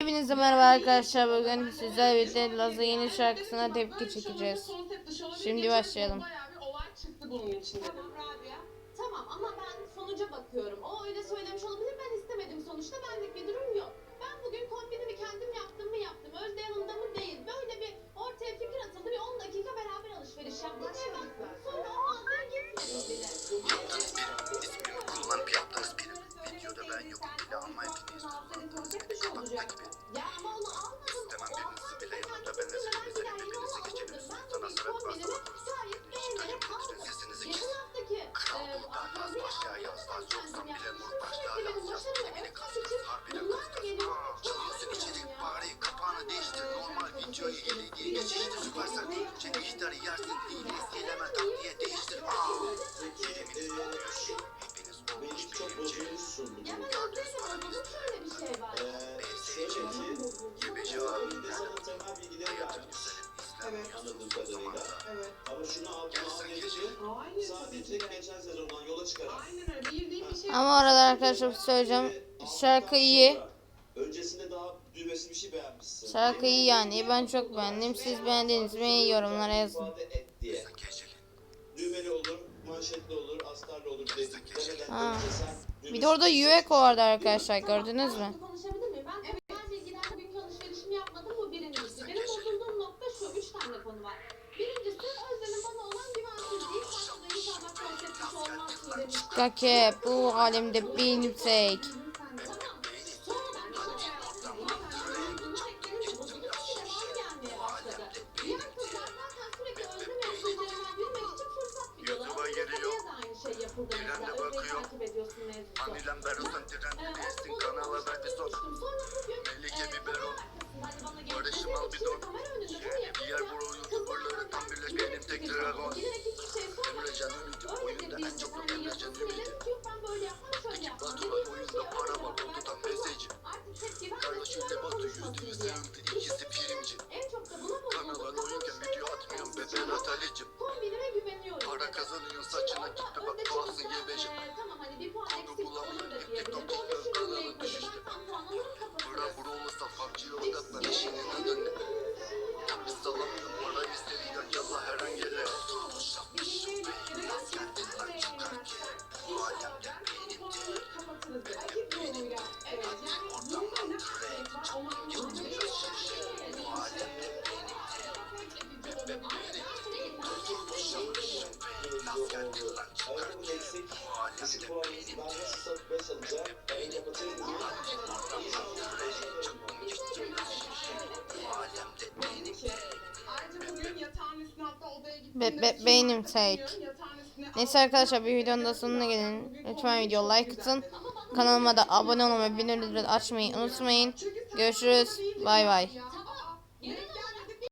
Hepinize merhaba arkadaşlar. Bugün sizlerle birlikte Laz'a yeni şarkısına tepki çekeceğiz. Şimdi başlayalım. Bayağı bir olay çıktı bunun içinde. Tamam Rabia. Tamam ama ben sonuca bakıyorum. O öyle söylemiş olabilir. İhtar yersin. İyiyiz gelemez tak diye değiştir. Yeriminiz oluyor. Hepiniz olmuş Beni çok birinci. bozulmuşsun Ya bugün. ben Özde'yle bozulduğum şöyle bir şey var. Ee, şöyle ki, Yebeşi bir abi. de sana temel bilgileri da Evet. Ama şunu arkadaşlar söyleyeceğim. Şarkı iyi. Düğmesi bir şey beğenmişsin. Şarkı iyi yani. Ben çok beğendim. Siz beğendiniz mi? Yorumlara yazın. Düğmeli olur, manşetli olur, astarlı olur dedik. Ha. Bir de orada Yueko vardı arkadaşlar. Gördünüz mü? Ben konuşabilir miyim? Ben temel Anilem Berosan trende Ee, değilsin kanala ver bir son. konuşmuştum. Sonra bugün Melike e, biberon. kamera arkasında, hani bana gelip Barış'ım dediğim al bir için don. kamera önünde bunu Yani bir yer yapınca vur oyunu kızlar duvarları tam benden birleş yine benim tek fikir dragon. sordu. Yine iki şey sormadı. Emrecan ümidi Öyle da hani her şey hani bir puan eksik olur da Orada şu kanalı cümleyi koydu. Ben tam puan alırım Bura kapatırım. bura olursa PUBG'ye odaklan işinin önünde. Biz salamıyorum para istediğinden yalla her an gele. Geldin lan çıkar ki. Bu alemde benim. Kapatırız dedi. Rakip yoluyla. Be- be- beynim tek. Neyse arkadaşlar bir videonun da sonuna gelin. Lütfen video like atın. Kanalıma da abone olmayı, bildirimleri açmayı unutmayın. Görüşürüz. Bay bay.